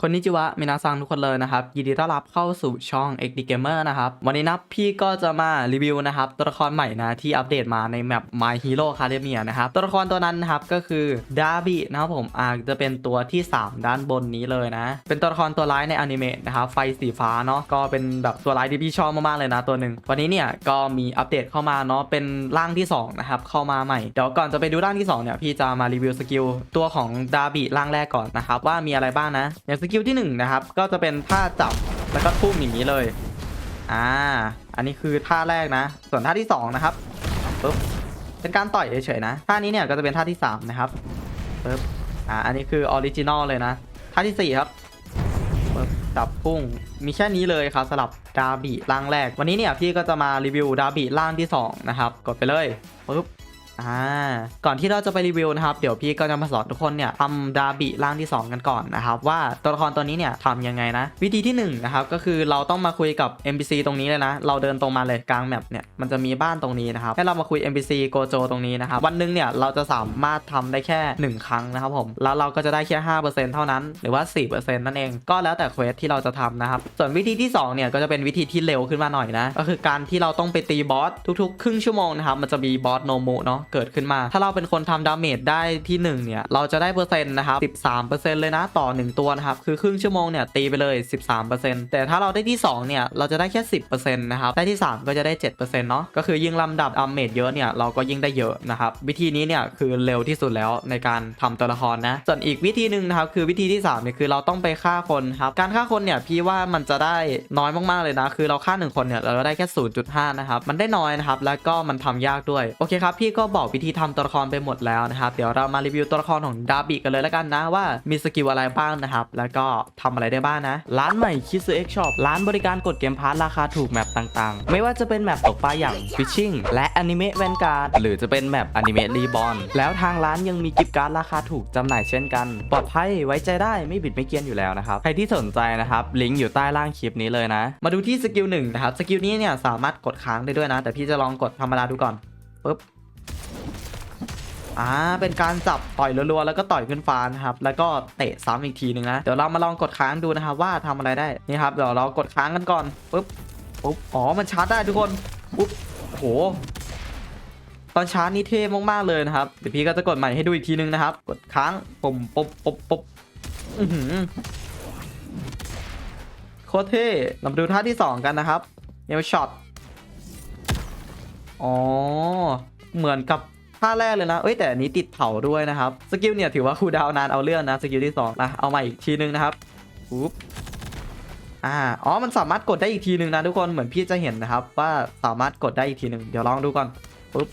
คนนิจิวะมินาซังทุกคนเลยนะครับ ยินดีต้อนรับเข้าสู่ช่อง XD Gamer นะครับ วันนี้นะพี่ก็จะมารีวิวนะครับตัวละครใหม่นะที่อัปเดตมาในแมป My Hero Academia นะครับ ตัวละครตัวนั้นนะครับก็คือดาบินะครับผมอาจจะเป็นตัวที่ 3 ด้านบนนี้เลยนะ เป็นตัวละครตัวร้ายในอนิเมะนะครับไฟสีฟ้าเนาะก็เป็นแบบตัวร้ายที่พี่ชอบมากๆเลยนะตัวหนึ่งวันนี้เนี่ยก็มีอัปเดตเข้ามาเนาะเป็นร่างที่สองนะครับเข้ามาใหม่เดี๋ยวก่อนจะไปดูร่างที่สองเนี่ยพี่จะมารีวิวสกิลตัวของดาบิร่างแรกก่อนนะครับว่ามีอะไรบ้างนะอย่างสกิลที่หนึ่งนะครับก็จะเป็นท่าจับแล้วก็ทุ่มอย่างนี้เลยอ่าอันนี้คือท่าแรกนะ ส่วนท่าที่สองนะครับปึ๊บเป็นการต่อยเฉยๆนะท่านี้เนี่ยก็จะเป็นท่าที่สามนะครับปึ๊บอ่าอันนี้คือออริจินอลเลยนะท่าที่สี่ครับปึ๊บจับพุ่งมีแค่นี้เลยครับสำหรับดาบิร่างแรก วันนี้เนี่ยพี่ก็จะมารีวิวดาบิร่างที่2นะครับกดไปเลยปึ๊บ อ่าก่อนที่เราจะไปรีวิวนะครับเดี๋ยวพี่ก็จะมาสอนทุกคนเนี่ยทำดาบิร่างที่ 2 กันก่อนนะครับว่าตัวละครตัวนี้เนี่ยทำยังไงนะ วิธีที่1นงนะครับก็คือเราต้องมาคุยกับ NPC ตรงนี้เลยนะ เราเดินตรงมาเลยกลางแมปเนี่ยมันจะมีบ้านตรงนี้นะครับให้เรามาคุย NPC โกโจตรงนี้นะครับวันหนึงเนี่ยเราจะสามารถทำได้แค่ 1 ครั้งนะครับผมแล้วเราก็จะได้แค่5%เท่านั้นหรือว่า 4%นั่นเอง ก็แล้วแต่เควสที่เราจะทำนะครับส่วนวิธีที่2เนี่ยก็จะเป็นวิธีที่เร็วขึ้นมาหน่อยนะก็คือการที่เราต้องไปตีบอสทุกๆ ครึ่งชั่วโมงนะครับมันจะมีบอสโนมุเนาะเกิดขึ้นมา ถ้าเราเป็นคนทำดาเมจได้ที่ 1 เนี่ย เราจะได้เปอร์เซ็นต์นะครับ13%เลยนะต่อ 1 ตัวนะครับ คือครึ่งชั่วโมงเนี่ยตีไปเลย 13%แต่ถ้าเราได้ที่ 2 เนี่ย เราจะได้แค่ 10%นะครับ ได้ที่ 3 ก็จะได้ 7%เนาะก็คือยิ่งลำดับดาเมจเยอะเนี่ยเราก็ยิ่งได้เยอะนะครับวิธีนี้เนี่ยคือเร็วที่สุดแล้วในการทำตัวละครนะส่วนอีกวิธีหนึ่งนะครับคือวิธีที่3เนี่ยคือเราต้องไปฆ่าคนครับการฆ่าคนเนี่ยพี่ว่ามันจะได้น้อยมากๆเลยนะ คือเราฆ่าหนึ่งคนเนี่ยเราได้แค่0.5นะครับมันได้น้อยนะครับแล้วก็มันทำยากด้วยโอเคครับพี่ก็บอกวิธีทำตัวละครไปหมดแล้วนะครับ เดี๋ยวเรามารีวิวตัวละครของดาบิกันเลยแล้วกันนะว่ามีสกิลอะไรบ้างนะครับ แล้วก็ทำอะไรได้บ้างนะ ร้านใหม่คิสเอ็กช็อปร้านบริการกดเกมพาร์ทราคาถูกแมปต่างๆ ไม่ว่าจะเป็นแมปตกปลาอย่าง Fishing และอนิเมะแวนการ์ดหรือจะเป็นแมปอนิเมะรีบอลแล้วทางร้านยังมีกิฟต์การ์ดราคาถูกจำหน่ายเช่นกัน ปลอดภัยไว้ใจได้ไม่บิดไม่เกียนอยู่แล้วนะครับใครที่สนใจนะครับลิงก์อยู่ใต้ล่างคลิปนี้เลยนะ มาดูที่สกิลหนึ่งนะครับสกิลนี้เนี่ยสามารถกดค้างได้ด้วยนะ แต่พี่จะลองกดธรรมดาดูก่อนปุ๊บ อ่าเป็นการจับต่อยรัวๆแล้วก็ต่อยขึ้นฟ้านะครับแล้วก็เตะซ้ำอีกทีหนึ่งนะเดี๋ยวเรามาลองกดค้างดูนะครับว่าทำอะไรได้นี่ครับเดี๋ยวเรากดค้างกันก่อนปุ๊บปุ๊บอ๋อมันชาร์จได้ทุกคนปุ๊บโอ้โหตอนชาร์จนี่เท่มากๆเลยนะครับเดี๋ยวพี่ก็จะกดใหม่ให้ดูอีกทีนึงนะครับ กดค้างปุ่มปุ๊บปุ๊บปุ๊บอือหือโคตรเท่เรามาดูท่าที่ 2 กันนะครับเอลช็อตอ๋อเหมือนกับ ท่าแรกเลยนะเอ้ยแต่อันนี้ติดเผาด้วยนะครับ สกิลเนี่ยถือว่าคูดาวน์นานเอาเรื่องนะสกิลที่2นะเอาใหม่อีกทีนึงนะครับปุ๊บอ่าอ๋อมันสามารถกดได้อีกทีหนึ่งนะทุกคนเหมือนพี่จะเห็นนะครับ ว่าสามารถกดได้อีกทีหนึ่งเดี๋ยวลองดูก่อนปุ๊บ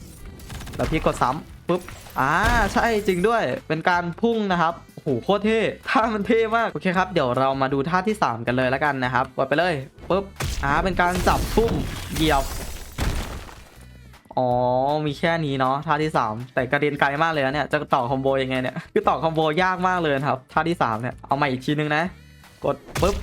แล้วพี่กดซ้ำปุ๊บอ่าใช่จริงด้วยเป็นการพุ่งนะครับโอ้โหโคตรเท่ท่ามันเท่มากโอเคครับเดี๋ยวเรามาดูท่าที่ 3 กันเลยแล้วกันนะครับกดไปเลยปุ๊บอ่าเป็นการจับพุ่มเหยียบ อ๋อ มีแค่นี้เนาะท่าที่ 3 แต่กระเด็นไกลมากเลยนะเนี่ย จะต่อคอมโบยังไงเนี่ย คือต่อคอมโบยากมากเลยครับ ท่าที่ 3 เนี่ย เอาใหม่อีกทีนึงนะ กดปุ๊บ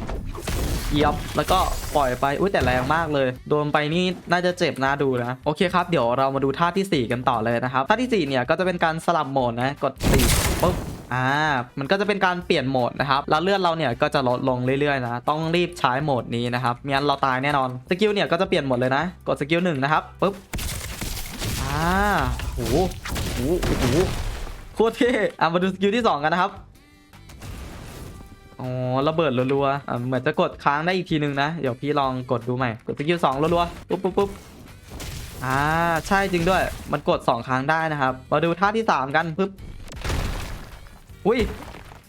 เยียบแล้วก็ปล่อยไป อุ้ยแต่แรงมากเลย โดนไปนี่น่าจะเจ็บน่าดูนะ โอเคครับ เดี๋ยวเรามาดูท่าที่ 4 กันต่อเลยนะครับ ท่าที่ 4 เนี่ย ก็จะเป็นการสลับโหมดนะ กด4ปุ๊บอ่า มันก็จะเป็นการเปลี่ยนโหมดนะครับ แล้วเลือดเราเนี่ยก็จะลดลงเรื่อยๆนะ ต้องรีบใช้โหมดนี้นะครับไม่งั้นเราตายแน่นอน สกิลเนี่ยก็จะเปลี่ยนหมดเลยนะ กดสกิลหนึ่งนะครับ ปุ๊บ อ่าโหโหโหโคตรเท่อะมาดูสกิลที่ 2 กันนะครับอ๋อระเบิดรัวๆอะเหมือนจะกดค้างได้อีกทีนึงนะ เดี๋ยวพี่ลองกดดูใหม่ กดสกิลสองรัวๆปุ๊บปุ๊บปุ๊บอ่าใช่จริงด้วย มันกด 2 ครั้งได้นะครับ มาดูท่าที่ 3 กันปุ๊บอุ้ย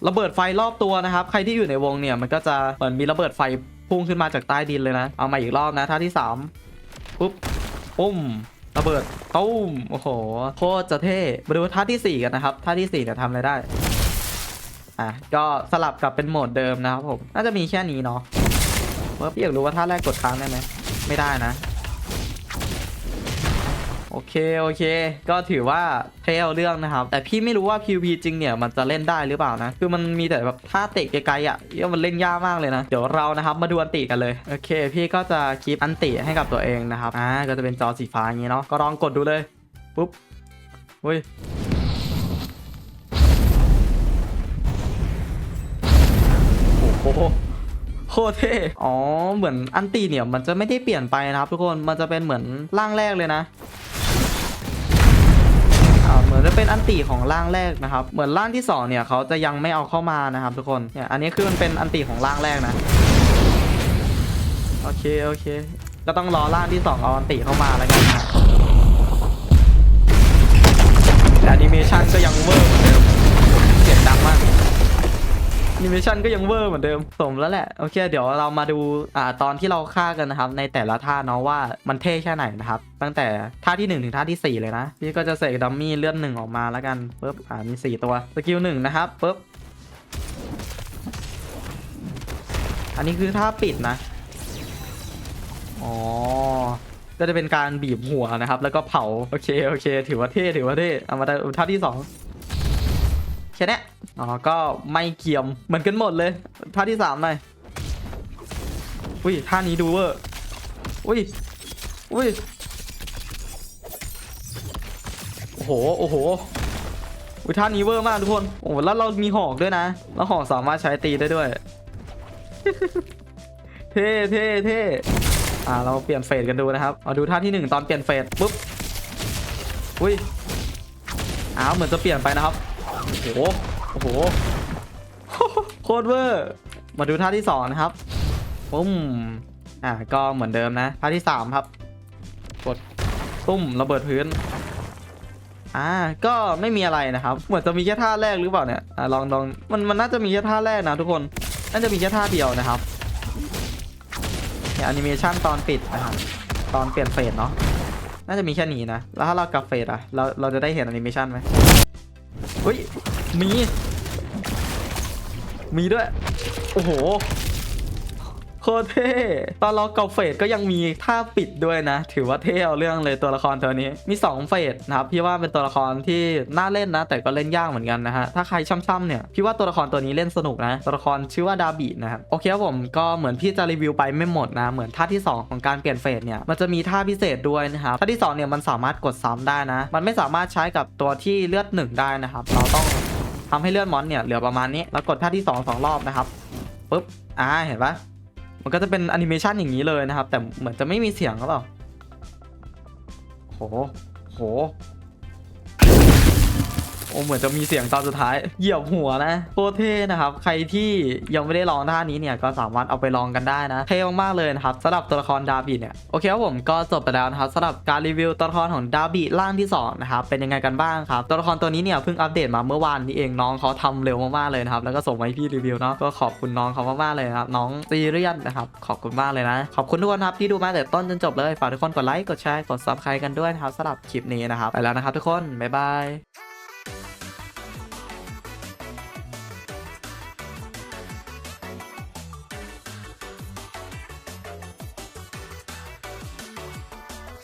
ระเบิดไฟรอบตัวนะครับ ใครที่อยู่ในวงเนี่ยมันก็จะเหมือนมีระเบิดไฟพุ่งขึ้นมาจากใต้ดินเลยนะ เอามาอีกรอบนะท่าที่3ปุ๊บปุ้ม ระเบิดตุ้มโอ้โหโคตรจะเท่มาดูท่าที่ 4 กันนะครับท่าที่4เนี่ยทำอะไรได้อะก็สลับกลับเป็นโหมดเดิมนะครับผมน่าจะมีแค่นี้เนาะเมื่อพี่อยากรู้ว่าท่าแรกกดค้างได้ไหมไม่ได้นะ เคโอเค ก็ถือว่าเท่เรื่องนะครับ แต่พี่ไม่รู้ว่า PVP จริงเนี่ยมันจะเล่นได้หรือเปล่านะ คือมันมีแต่แบบท่าเตะไกลๆอะเดี๋ยมันเล่นยากมากเลยนะ เดี๋ยวเรานะครับมาดูอันติกันเลย โอเค พี่ก็จะคลิปอันติให้กับตัวเองนะครับ อ่า ก็จะเป็นจอสีฟ้าอย่างนี้เนาะ ก็ลองกดดูเลย ปุ๊บอุ้ยโอ้โหโคโหโคตรเท่ อ๋อ เหมือนอันตีเนี่ย มันจะไม่ได้เปลี่ยนไปนะครับทุกคน มันจะเป็นเหมือนร่างแรกเลยนะ อ่าเหมือนจะเป็นอันตีของร่างแรกนะครับ เหมือนร่างที่สองเนี่ยเขาจะยังไม่เอาเข้ามานะครับทุกคนเนี่ยอันนี้คือมันเป็นอันตีของร่างแรกนะโอเคโอเค ก็ต้องรอร่างที่สองเอาอันติเข้ามาแล้วกันนะแต่แอนิเมชันก็ยังเวอร์เหมือนเดิม นิเมชันก็ยังเวอร์เหมือนเดิมสมแล้วแหละ โอเค เดี๋ยวเรามาดูอ่าตอนที่เราฆ่ากันนะครับ ในแต่ละท่าเนาะว่ามันเท่แค่ไหนนะครับ ตั้งแต่ท่าที่หนึ่งถึงท่าที่สี่เลยนะ พี่ก็จะเสกดัมมี่เลื่อนหนึ่งออกมาแล้วกันปุ๊บอ่ามีสี่ตัวสกิลหนึ่งนะครับปุ๊บอันนี้คือท่าปิดนะอ๋อก็จะเป็นการบีบหัวนะครับ แล้วก็เผา โอเค โอเค ถือว่าเท่ ถือว่าเท่ เอามาด้ท่าที่สอง ค่นี้อ๋อ ก็ไม่เกียมเหมือนกันหมดเลยท่าที่สามหน่อยอุ้ยท่านี้ดูเวอร์อุ้ยอุ้ยโอ้โหโอ้โหอุ้ยท่านี้เวอร์มากทุกคนโอ้โหแล้วเรามีหอกด้วยนะแล้วหอกสามารถใช้ตีได้ด้วย เท่เท่เท่อ่าเราเปลี่ยนเฟสกันดูนะครับเอาดูท่าที่หนึ่งตอนเปลี่ยนเฟสปุ๊บอุ้ยอ้าวเหมือนจะเปลี่ยนไปนะครับ โอ้โหโอ้โหโคตรเวอร์มาดูท่าที่สองนะครับปุ้มอ่าก็เหมือนเดิมนะท่าที่สามครับกดตุ้มระเบิดพื้นอ่าก็ไม่มีอะไรนะครับ เหมือนจะมีแค่ท่าแรกหรือเปล่าเนี่ยอ่าลองลองมันมันน่าจะมีแค่ท่าแรกนะทุกคนน่าจะมีแค่ท่าเดียวนะครับเนี่ยแอนิเมชันตอนปิดนะครับตอนเปลี่ยนเฟสเนาะน่าจะมีแค่นี้นะแล้วถ้าเรากลับเฟสอะเราเราจะได้เห็นแอนิเมชันไหม เฮ้ยมี มีด้วย โอ้โห โคตรเท่ตอนเราเกาเฟสก็ยังมีท่าปิดด้วยนะ ถือว่าเท่เอาเรื่องเลยตัวละครตัวนี้มี 2 เฟสนะครับพี่ว่าเป็นตัวละครที่น่าเล่นนะ แต่ก็เล่นยากเหมือนกันนะฮะถ้าใครช่ำๆเนี่ยพี่ว่าตัวละครตัวนี้เล่นสนุกนะตัวละครชื่อว่าดาบินะครับโอเคครับผมก็เหมือนพี่จะรีวิวไปไม่หมดนะเหมือนท่าที่ 2 ของการเปลี่ยนเฟสเนี่ยมันจะมีท่าพิเศษด้วยนะครับท่าที่2เนี่ยมันสามารถกดซ้ำได้นะ มันไม่สามารถใช้กับตัวที่เลือดหนึ่งได้นะครับ เราต้องทำให้เลือดมอนเนี่ยเหลือประมาณนี้แล้วกดท่าที่2องสองรอบนะครับปุ๊บอ่าเห็นปะ มันก็จะเป็นแอนิเมชันอย่างนี้เลยนะครับ แต่เหมือนจะไม่มีเสียงหรือเปล่าโหโห โอ้เหมือนจะมีเสียงตอนสุดท้าย เหยียบหัวนะโคตรเท่นะครับ ใครที่ยังไม่ได้ลองท่านี้เนี่ยก็สามารถเอาไปลองกันได้นะ เท่มากๆเลยนะครับสำหรับตัวละครดาบิเนี่ยโอเคครับผมก็จบไปแล้วนะครับสำหรับการรีวิวตัวละครของดาบิร่างที่สองนะครับเป็นยังไงกันบ้างครับตัวละครตัวนี้เนี่ยเพิ่งอัปเดตมาเมื่อวานนี้เองน้องเขาทำเร็วมากๆเลยนะครับแล้วก็ส่งมาให้พี่รีวิวเนาะก็ขอบคุณน้องเขามากๆเลยนะครับน้องซีเรียสนะครับขอบคุณมากเลยนะ ขอบคุณทุกคนครับที่ดูมาแต่ต้นจนจบเลยฝากทุกคนกดไลค์กดแชร์กดซับสไครต์กันด้วยนะครับสำหรับคลิปนี้นะครับไปแล้วนะครับทุกคนบ๊ายบาย